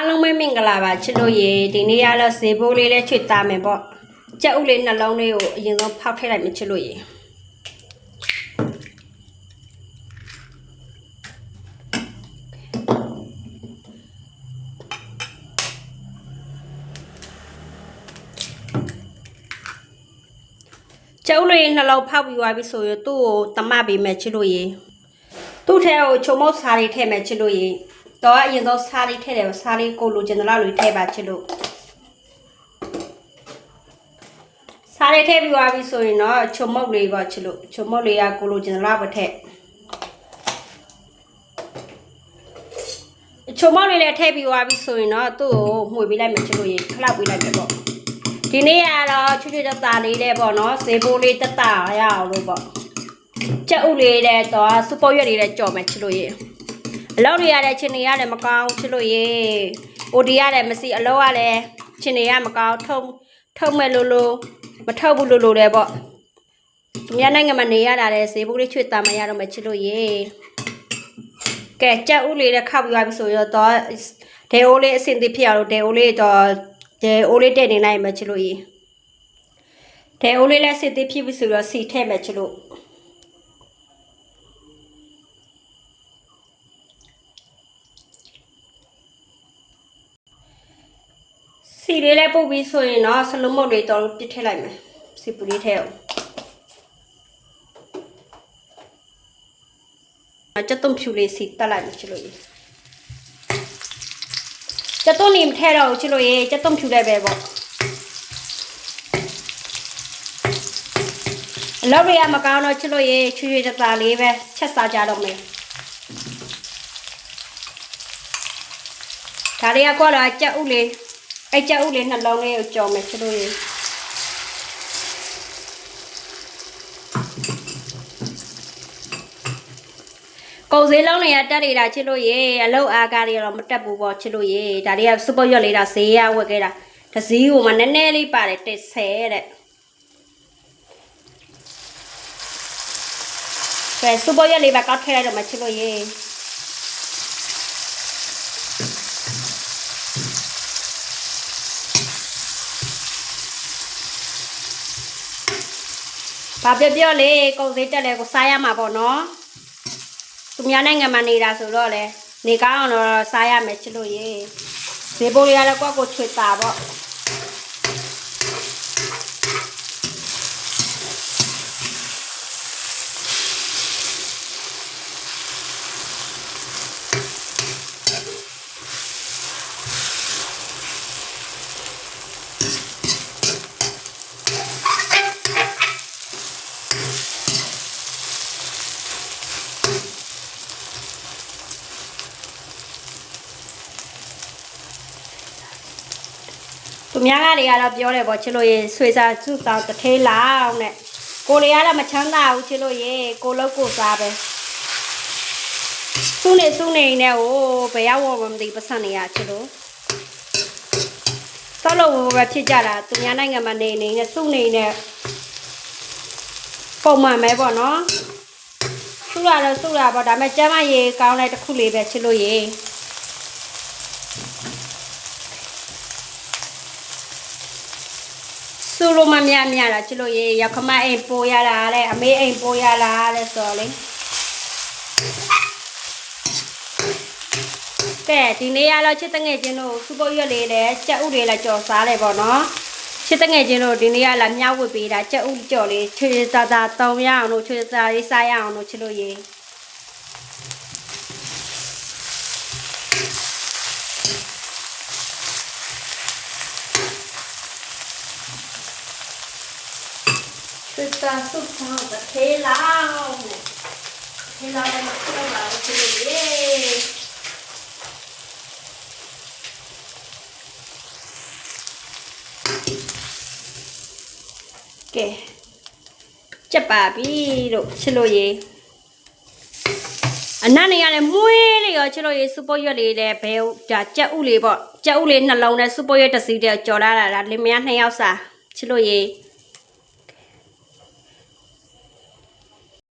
အားလုံးပဲမင်္ဂလာပါချစ်လို့ရေဒီနေ့ကတော့ဈေးဘိုးလေးလေးချွတ်သားမယ်ပေါ့ကြက်ဥလေးနှလုံးလေးကိုအရင်ဆုံးဖောက်ထည့်လိုက်မယ်ချစ်လို့ရေကျုပ်လေးနှလုံးဖောက်ပြီးသွားပြီဆိုရင်သူ့ကိုတမပေးမယ်ချစ်လို့ရေသူ့ထဲကိုချုံမုတ်စားလေးထည့်မယ်ချစ်လို့ရေ တော့အရင်ဆုံးစားလေးထည့်တယ်စားလေးကိုလိုချင်တဲ့လောက်လေးထည့်ပါချစ်လို့စားလေးထည့်ပြီးသွားပြီဆိုရင်တော့ချုံမုတ်လေးပေါ့ချစ်လို့ချုံမုတ်လေးကကိုလိုချင်တဲ့လောက်ပဲထည့်ချုံမုတ်လေးလည်းထည့်ပြီးသွားပြီဆိုရင်တော့သူ့ကိုမှွေပေးလိုက်မယ်ချစ်လို့ရေခလောက်ပေးလိုက်မယ်ပေါ့ဒီနေ့ကတော့ချွတ်ချွတ်တက်တာလေးလေးပေါ့နော်ဈေးဘိုးလေးတက်တာရအောင်လို့ပေါ့ကြက်ဥလေးတဲ့တော့စူပေါ်ရွက်လေးတဲ့ကြော်မယ်ချစ်လို့ရေ အလုပ်တွေရတဲ့ချင်းတွေရတယ်မကောင်းချစ်လို့ရေအိုဒီရတယ်မစီအလုပ်ရလည်းချင်းတွေကမကောင်းထုံထုံမဲ့လို့လို့မထုတ်ဘူးလို့လို့တယ်ပေါ့သူများနိုင်ငံမှာနေရတာလေဈေးဘိုးလေးချွတ်တာမရတော့မချစ်လို့ရေကဲကြက်ဥလေးတဲ့ခောက်ပြီးသွားပြီဆိုတော့ဒေအိုးလေးအစင်သစ်ဖြစ်အောင်လို့ဒေအိုးလေးတော့ဒီအိုးလေးတက်နေလိုက်မှချလို့ရေဒီအိုးလေးလည်းစစ်သေးဖြစ်ပြီဆိုတော့စီထည့်မှချလို့ စီလေးလည်းပုတ်ပြီးဆိုရင်တော့ဆလုံးမုတ်လေးတော့ပြစ်ထည့်လိုက်မယ်စီပူလေးထည့်အောင်ကျက်သွန်ဖြူလေးစီတက်လိုက်မှချလို့ရေကျက်သွန်နေမထဲတော့ဘူးချစ်လို့ရေကျက်သွန်ဖြူလိုက်ပဲပေါ့အလုပ်တွေကမကောင်းတော့ချစ်လို့ရေချွေချွေတသားလေးပဲချက်စားကြတော့မယ်ဒါတွေကကွာတော့ကြက်ဥလေး အဲ့ကြက်ဥလေးနှလုံးလေးကိုကြော်မယ်ချစ်လို့ရေကုန်စည်လုံးတွေကတက်နေတာချစ်လို့ရေအလုတ်အားကားတွေတော့မတက်ဘူးပေါ့ချစ်လို့ရေဒါတွေကစပုတ်ရွက်လေးတာဈေးရဝက်ခဲ့တာတစည်းကိုမှနည်းနည်းလေးပါတယ်တစ်ဆယ်တဲ့ကဲစပုတ်ရွက်လေးပဲကောက်ထည့်လိုက်တော့မချစ်လို့ရေ ဘာပြောပြောလေကုန်စည်တက်လေကိုစားရမှာပေါ့နော်သူများနိုင်ငံမှာနေတာဆိုတော့လေနေကောင်းအောင်တော့စားရမယ်ချစ်လို့ရေဈေးပိုးလေးကတော့ကိုယ့်ကိုချွေတာပေါ့ သူများကတွေကတော့ပြောတယ်ပေါ့ချစ်လို့ရေဆွေစားစုတောင်တစ်ထေးလောင်းနဲ့ကိုလေးကတော့မချမ်းသာဘူးချစ်လို့ရေကိုလောက်ကိုစားပဲစုနေစုနေနဲ့ဟိုဘယ်ရောက်ဝမသိပတ်စံနေရချစ်လို့သောလို့ပဲဖြစ်ကြတာသူများနိုင်ငံမှာနေနေနဲ့စုနေနဲ့ပုံမှန်ပဲပေါ့နော်စုရတော့စုရပေါ့ဒါပေမဲ့ကျမ်းမရေကောင်းတဲ့တစ်ခုလေးပဲချစ်လို့ရေ စူလိုမမြမြတာချစ်လို့ရေရောက်ခမအိမ်ပိုးရတာတဲ့အမေအိမ်ပိုးရတာတဲ့ဆိုတော့လေကဲဒီနေ့ကတော့ချစ်တငယ်ချင်းတို့စူပုတ်ရွက်လေးနဲ့ကြက်ဥတွေလည်းကြော်စားတယ်ပေါ့နော်ချစ်တငယ်ချင်းတို့ဒီနေ့ကလာမြောက်ဝစ်ပေးတာကြက်ဥကြော်လေးချွေတာတာတောင်းရအောင်လို့ချွေတာလေးစားရအောင်လို့ချစ်လို့ရေ ချွေတာစုဆောင်တဲ့ထေးလောင်းနဲ့ထေးလောင်းနဲ့မပြောလာဘူးချစ်လို့ရေကဲကြက်ပါပြီတို့ချစ်လို့ရေအနတ်နေရလဲမွေးလေးရောချစ်လို့ရေစူပေါ်ရွက်လေးတဲ့ဘဲဒါကြက်ဥလေးပေါ့ကြက်ဥလေးနှလုံးနဲ့စူပေါ်ရွက်တစ်စီးတည်းကြော်လာတာဒါလင်မယားနှစ်ယောက်စာချစ်လို့ရေ